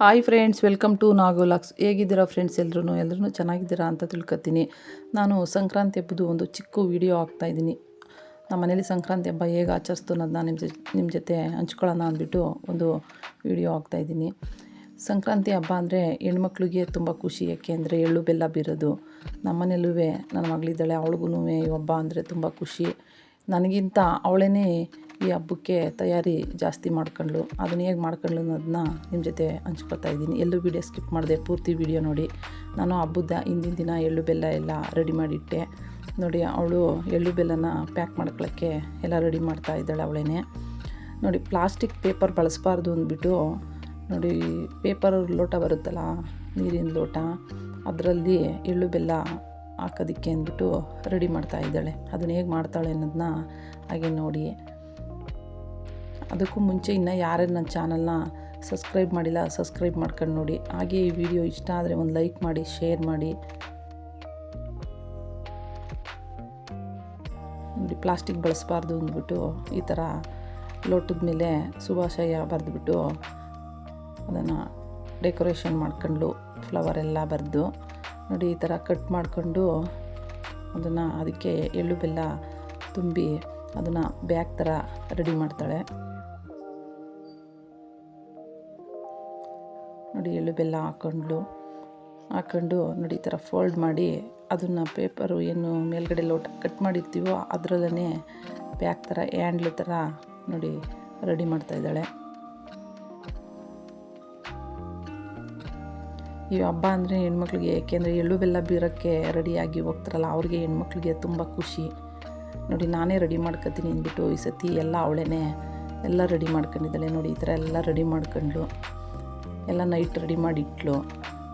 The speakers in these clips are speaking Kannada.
ಹಾಯ್ ಫ್ರೆಂಡ್ಸ್ ವೆಲ್ಕಮ್ ಟು ನಾಗೋಲಾಕ್ಸ್ ಹೇಗಿದ್ದೀರಾ ಫ್ರೆಂಡ್ಸ್ ಎಲ್ಲರೂ ಎಲ್ಲರೂ ಚೆನ್ನಾಗಿದ್ದೀರಾ ಅಂತ ತಿಳ್ಕೊತೀನಿ. ನಾನು ಸಂಕ್ರಾಂತಿ ಹಬ್ಬದು ಒಂದು ಚಿಕ್ಕ ವಿಡಿಯೋ ಹಾಕ್ತಾಯಿದ್ದೀನಿ ನಮ್ಮ ಮನೇಲಿ ಸಂಕ್ರಾಂತಿ ಹಬ್ಬ ಹೇಗೆ ಆಚರಿಸ್ತು ನಿಮ್ಮ ಜೊತೆ ನಿಮ್ಮ ಜೊತೆ ಹಂಚ್ಕೊಳ್ಳೋಣ ಅಂದ್ಬಿಟ್ಟು ಒಂದು ವಿಡಿಯೋ ಹಾಕ್ತಾಯಿದ್ದೀನಿ ಸಂಕ್ರಾಂತಿ ಹಬ್ಬ ಅಂದರೆ ಹೆಣ್ಮಕ್ಳಿಗೆ ತುಂಬ ಖುಷಿ. ಯಾಕೆ ಅಂದರೆ ಎಳ್ಳು ಬೆಲ್ಲ ಬೀರೋದು. ನಮ್ಮ ಮನೇಲೂ ನನ್ನ ಮಗಳಿದ್ದಾಳೆ ಅವಳಿಗೂ ಈ ಹಬ್ಬ ಅಂದರೆ ತುಂಬ ಖುಷಿ. ನನಗಿಂತ ಅವಳೇ ಈ ಹಬ್ಬಕ್ಕೆ ತಯಾರಿ ಜಾಸ್ತಿ ಮಾಡ್ಕೊಂಡ್ಳು, ಅದನ್ನ ಹೇಗೆ ಮಾಡ್ಕೊಂಡ್ಳು ಅನ್ನೋದನ್ನ ನಿಮ್ಮ ಜೊತೆ ಹಂಚ್ಕೊತಾ ಇದ್ದೀನಿ. ಎಲ್ಲೂ ವೀಡಿಯೋ ಸ್ಕಿಪ್ ಮಾಡಿದೆ, ಪೂರ್ತಿ ವೀಡಿಯೋ ನೋಡಿ. ನಾನು ಹಬ್ಬದ ಹಿಂದಿನ ದಿನ ಎಳ್ಳು ಬೆಲ್ಲ ಎಲ್ಲ ರೆಡಿ ಮಾಡಿಟ್ಟೆ. ನೋಡಿ, ಅವಳು ಎಳ್ಳು ಬೆಲ್ಲನ ಪ್ಯಾಕ್ ಮಾಡ್ಕೊಳ್ಳೋಕ್ಕೆ ಎಲ್ಲ ರೆಡಿ ಮಾಡ್ತಾ ಇದ್ದಾಳೆ ಅವಳೇ ನೋಡಿ ಪ್ಲಾಸ್ಟಿಕ್ ಪೇಪರ್ ಬಳಸಬಾರ್ದು ಅಂದ್ಬಿಟ್ಟು, ನೋಡಿ ಪೇಪರ್ ಲೋಟ ಬರುತ್ತಲ್ಲ, ನೀರಿನ ಲೋಟ, ಅದರಲ್ಲಿ ಎಳ್ಳು ಬೆಲ್ಲ ಹಾಕೋದಕ್ಕೆ ಅಂದ್ಬಿಟ್ಟು ರೆಡಿ ಮಾಡ್ತಾ ಇದ್ದಾಳೆ. ಅದನ್ನ ಹೇಗೆ ಮಾಡ್ತಾಳೆ ಅನ್ನೋದನ್ನ ಹಾಗೆ ನೋಡಿ. ಅದಕ್ಕೂ ಮುಂಚೆ ಇನ್ನು ಯಾರ್ಯಾರು ನನ್ನ ಚಾನಲ್ನ ಸಬ್ಸ್ಕ್ರೈಬ್ ಮಾಡಿಲ್ಲ, ಸಬ್ಸ್ಕ್ರೈಬ್ ಮಾಡ್ಕೊಂಡು ನೋಡಿ. ಹಾಗೆ ಈ ವಿಡಿಯೋ ಇಷ್ಟ ಆದರೆ ಒಂದು ಲೈಕ್ ಮಾಡಿ, ಶೇರ್ ಮಾಡಿ. ನೋಡಿ, ಪ್ಲಾಸ್ಟಿಕ್ ಬಳಸಬಾರ್ದು ಅಂದ್ಬಿಟ್ಟು ಈ ಥರ ಲೋಟದ ಮೇಲೆ ಶುಭಾಶಯ ಬರೆದ್ಬಿಟ್ಟು ಅದನ್ನು ಡೆಕೋರೇಷನ್ ಮಾಡ್ಕೊಂಡು ಫ್ಲವರ್ ಎಲ್ಲ ಬರೆದು. ನೋಡಿ, ಈ ಥರ ಕಟ್ ಮಾಡಿಕೊಂಡು ಅದನ್ನು ಅದಕ್ಕೆ ಎಳ್ಳು ಬೆಲ್ಲ ತುಂಬಿ ಅದನ್ನು ಬ್ಯಾಗ್ ಥರ ರೆಡಿ ಮಾಡ್ತಾಳೆ. ನೋಡಿ, ಎಳ್ಳು ಬೆಲ್ಲ ಹಾಕ್ಕೊಂಡ್ಲು ಹಾಕ್ಕೊಂಡು ನೋಡಿ, ಈ ಥರ ಫೋಲ್ಡ್ ಮಾಡಿ ಅದನ್ನು ಪೇಪರು ಏನು ಮೇಲ್ಗಡೆ ಲೋಟ ಕಟ್ ಮಾಡಿರ್ತೀವೋ ಅದರಲ್ಲೇ ಬ್ಯಾಗ್ ಥರ ಹ್ಯಾಂಡ್ಲ್ ಥರ ನೋಡಿ ರೆಡಿ ಮಾಡ್ತಾಯಿದ್ದಾಳೆ ಈ ಹಬ್ಬ ಅಂದರೆ ಹೆಣ್ಮಕ್ಳಿಗೆ ಏಕೆಂದರೆ ಎಳ್ಳು ಬೆಲ್ಲ ಬೀರೋಕ್ಕೆ ರೆಡಿಯಾಗಿ ಹೋಗ್ತಾರಲ್ಲ, ಅವ್ರಿಗೆ ಹೆಣ್ಮಕ್ಳಿಗೆ ತುಂಬ ಖುಷಿ. ನೋಡಿ, ನಾನೇ ರೆಡಿ ಮಾಡ್ಕೊತೀನಿ ಅಂದ್ಬಿಟ್ಟು ಈ ಸತಿ ಎಲ್ಲ ಅವಳೇ ಎಲ್ಲ ರೆಡಿ ಮಾಡ್ಕೊಂಡಿದ್ದಾಳೆ. ನೋಡಿ, ಈ ಥರ ಎಲ್ಲ ರೆಡಿ ಮಾಡ್ಕೊಂಡ್ಳು. ಎಲ್ಲ ನೈಟ್ ರೆಡಿ ಮಾಡಿಟ್ಲು.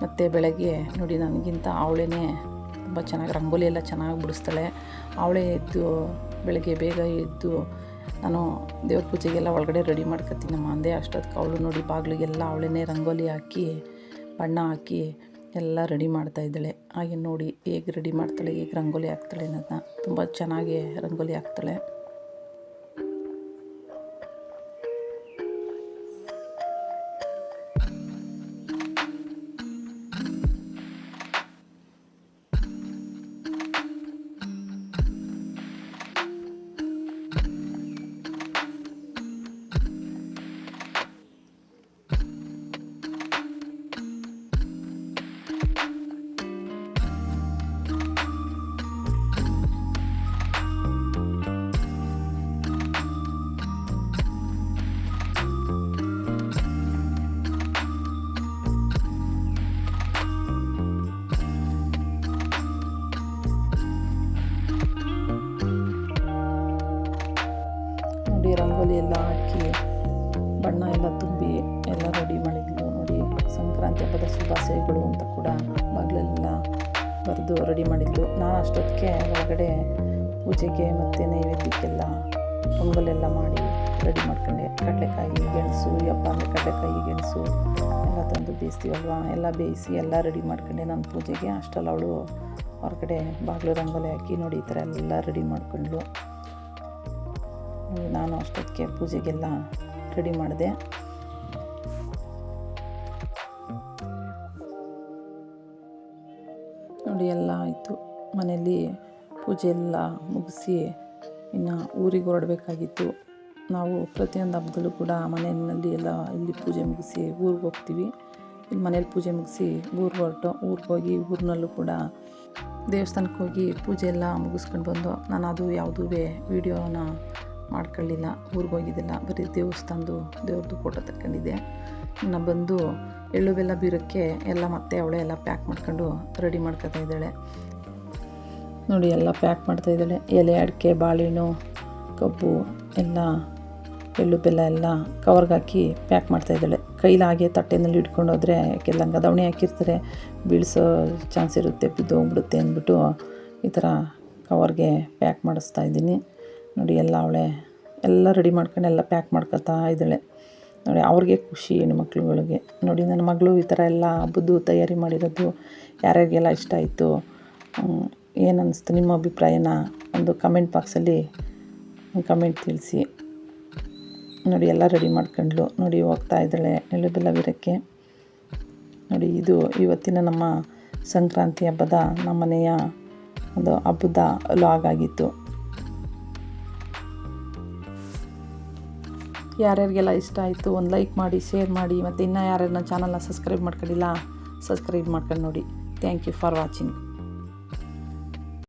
ಮತ್ತು ಬೆಳಗ್ಗೆ, ನೋಡಿ, ನನಗಿಂತ ಅವಳೇ ತುಂಬ ಚೆನ್ನಾಗಿ, ರಂಗೋಲಿ ಎಲ್ಲ ಚೆನ್ನಾಗಿ ಬಿಡಿಸ್ತಾಳೆ. ಅವಳೇ ಎದ್ದು ಬೆಳಗ್ಗೆ ಬೇಗ ಎದ್ದು ನಾನು ದೇವ್ರ ಪೂಜೆಗೆಲ್ಲ ಒಳಗಡೆ ರೆಡಿ ಮಾಡ್ಕೊತೀನಮ್ಮ ಅಂದೆ. ಅಷ್ಟೊತ್ತಿಗೆ ಅವಳು ನೋಡಿ, ಬಾಗಿಲಿಗೆಲ್ಲ ಅವಳೇ ರಂಗೋಲಿ ಹಾಕಿ ಬಣ್ಣ ಹಾಕಿ ಎಲ್ಲ ರೆಡಿ ಮಾಡ್ತಾ ಇದ್ದಾಳೆ. ಹಾಗೆ ನೋಡಿ ಹೇಗೆ ರೆಡಿ ಮಾಡ್ತಾಳೆ, ಹೇಗೆ ರಂಗೋಲಿ ಹಾಕ್ತಾಳೆ ಅನ್ನೋದನ್ನ. ತುಂಬ ಚೆನ್ನಾಗಿ ರಂಗೋಲಿ ಹಾಕ್ತಾಳೆ. ರಂಗೋಲಿ ಎಲ್ಲ ಹಾಕಿ ಬಣ್ಣ ಎಲ್ಲ ತುಂಬಿ ಎಲ್ಲ ರೆಡಿ ಮಾಡಿದ್ಲು ನೋಡಿ. ಸಂಕ್ರಾಂತಿ ಹಬ್ಬದ ಶುಭಾಶಯಗಳು ಅಂತ ಕೂಡ ಬಾಗಿಲೆಲ್ಲ ಬರೆದು ರೆಡಿ ಮಾಡಿದ್ಲು. ನಾನು ಅಷ್ಟೊತ್ತಿಗೆ ಒಳಗಡೆ ಪೂಜೆಗೆ ಮತ್ತು ನೈವೇದ್ಯಕ್ಕೆಲ್ಲ ಪೊಂಗಲೆಲ್ಲ ಮಾಡಿ ರೆಡಿ ಮಾಡ್ಕೊಂಡೆ. ಕಡಲೆಕಾಯಿ, ಗೆಣಸು ಹಬ್ಬ ಅಂದರೆ ಕಡಲೆಕಾಯಿ, ಗೆಣಸು ಎಲ್ಲ ತಂದು ಬೇಯಿಸ್ತೀವಲ್ವಾ? ಎಲ್ಲ ಬೇಯಿಸಿ ಎಲ್ಲ ರೆಡಿ ಮಾಡ್ಕೊಂಡೆ ನಾನು ಪೂಜೆಗೆ. ಅಷ್ಟರಲ್ಲಿ ಅವಳು ಹೊರಗಡೆ ಬಾಗಿಲು ರಂಗೋಲಿ ಹಾಕಿ ನೋಡಿ ಈ ಥರ ಎಲ್ಲ ರೆಡಿ ಮಾಡ್ಕೊಂಡ್ಳು. ನಾನು ಅಷ್ಟೊತ್ತಿಗೆ ಪೂಜೆಗೆಲ್ಲ ರೆಡಿ ಮಾಡಿದೆ. ನೋಡಿ, ಎಲ್ಲ ಆಯಿತು. ಮನೆಯಲ್ಲಿ ಪೂಜೆ ಎಲ್ಲ ಮುಗಿಸಿ ಇನ್ನು ಊರಿಗೆ ಹೊರಡಬೇಕಾಗಿತ್ತು. ನಾವು ಪ್ರತಿಯೊಂದು ಹಬ್ಬದಲ್ಲೂ ಕೂಡ ಮನೆಯಲ್ಲಿ ಎಲ್ಲ ಇಲ್ಲಿ ಪೂಜೆ ಮುಗಿಸಿ ಊರಿಗೆ ಹೋಗ್ತೀವಿ. ಇಲ್ಲಿ ಮನೇಲಿ ಪೂಜೆ ಮುಗಿಸಿ ಊರಿಗೆ ಹೊರಟು, ಊರಿಗೆ ಹೋಗಿ ಊರಿನಲ್ಲೂ ಕೂಡ ದೇವಸ್ಥಾನಕ್ಕೆ ಹೋಗಿ ಪೂಜೆ ಎಲ್ಲ ಮುಗಿಸ್ಕೊಂಡು ಬಂದು ನಾನು ಅದು ಯಾವುದೂ ವೀಡಿಯೋನ ಮಾಡ್ಕೊಳ್ಳಿಲ್ಲ, ಊರಿಗೆ ಹೋಗಿದ್ದಿಲ್ಲ, ಬರೀ ದೇವಸ್ಥಾನದ್ದು ದೇವ್ರದ್ದು ಫೋಟೋ ತಕ್ಕೊಂಡಿದ್ದೆ. ನಾನು ಬಂದು ಎಳ್ಳು ಬೆಲ್ಲ ಬೀರೋಕ್ಕೆ ಎಲ್ಲ ಮತ್ತೆ ಅವಳೆ ಎಲ್ಲ ಪ್ಯಾಕ್ ಮಾಡ್ಕೊಂಡು ರೆಡಿ ಮಾಡ್ಕೊತಾ ಇದ್ದಾಳೆ. ನೋಡಿ ಎಲ್ಲ ಪ್ಯಾಕ್ ಮಾಡ್ತಾ ಇದ್ದಾಳೆ. ಎಲೆ, ಅಡಿಕೆ, ಬಾಳೆಹಣ್ಣು, ಕಬ್ಬು, ಎಲ್ಲ ಎಳ್ಳು ಬೆಲ್ಲ ಎಲ್ಲ ಕವರ್ಗೆ ಹಾಕಿ ಪ್ಯಾಕ್ ಮಾಡ್ತಾ ಇದ್ದಾಳೆ. ಕೈಲಿ ಹಾಗೆ ತಟ್ಟೆನಲ್ಲಿ ಇಟ್ಕೊಂಡು ಹೋದರೆ ಯಾಕೆ ಲಂಗ ದವಣಿ ಹಾಕಿರ್ತಾರೆ, ಬೀಳಿಸೋ ಚಾನ್ಸ್ ಇರುತ್ತೆ ಬಿದ್ದು ಹೋಗ್ಬಿಡುತ್ತೆ ಅಂದ್ಬಿಟ್ಟು ಈ ಥರ ಕವರ್ಗೆ ಪ್ಯಾಕ್ ಮಾಡಿಸ್ತಾ ಇದ್ದೀನಿ. ನೋಡಿ ಎಲ್ಲ ಅವಳೆ ಎಲ್ಲ ರೆಡಿ ಮಾಡ್ಕೊಂಡು ಎಲ್ಲ ಪ್ಯಾಕ್ ಮಾಡ್ಕೊತಾ ಇದ್ದಾಳೆ. ನೋಡಿ ಅವ್ರಿಗೆ ಖುಷಿ ಹೆಣ್ಮಕ್ಳುಗಳಿಗೆ ನೋಡಿ ನನ್ನ ಮಗಳು ಈ ಥರ ಎಲ್ಲ ಹಬ್ಬದ್ದು ತಯಾರಿ ಮಾಡಿರೋದು ಯಾರ್ಯಾರಿಗೆಲ್ಲ ಇಷ್ಟ ಆಯಿತು ಏನು ಅನ್ನಿಸ್ತು ನಿಮ್ಮ ಅಭಿಪ್ರಾಯನ ಒಂದು ಕಮೆಂಟ್ ಬಾಕ್ಸಲ್ಲಿ ಕಮೆಂಟ್ ತಿಳಿಸಿ. ನೋಡಿ ಎಲ್ಲ ರೆಡಿ ಮಾಡ್ಕೊಂಡ್ಲು ನೋಡಿ ಹೋಗ್ತಾ ಇದ್ದಾಳೆ ಎಳ್ಳು ಬೆಲ್ಲ ಬೀರೋಕ್ಕೆ ನೋಡಿ ಇದು ಇವತ್ತಿನ ನಮ್ಮ ಸಂಕ್ರಾಂತಿ ಹಬ್ಬದ ನಮ್ಮನೆಯ ಒಂದು ಹಬ್ಬದ ಲಾಗ್ ಆಗಿತ್ತು. ಯಾರ್ಯಾರಿಗೆಲ್ಲ ಇಷ್ಟ ಆಯಿತು ಒಂದು ಲೈಕ್ ಮಾಡಿ, ಶೇರ್ ಮಾಡಿ, ಮತ್ತು ಇನ್ನೂ ಯಾರ್ಯಾರು ಚಾನಲ್ನ ಸಬ್ಸ್ಕ್ರೈಬ್ ಮಾಡ್ಕೊಂಡಿಲ್ಲ, ಸಬ್ಸ್ಕ್ರೈಬ್ ಮಾಡ್ಕೊಂಡು ನೋಡಿ. Thank you for watching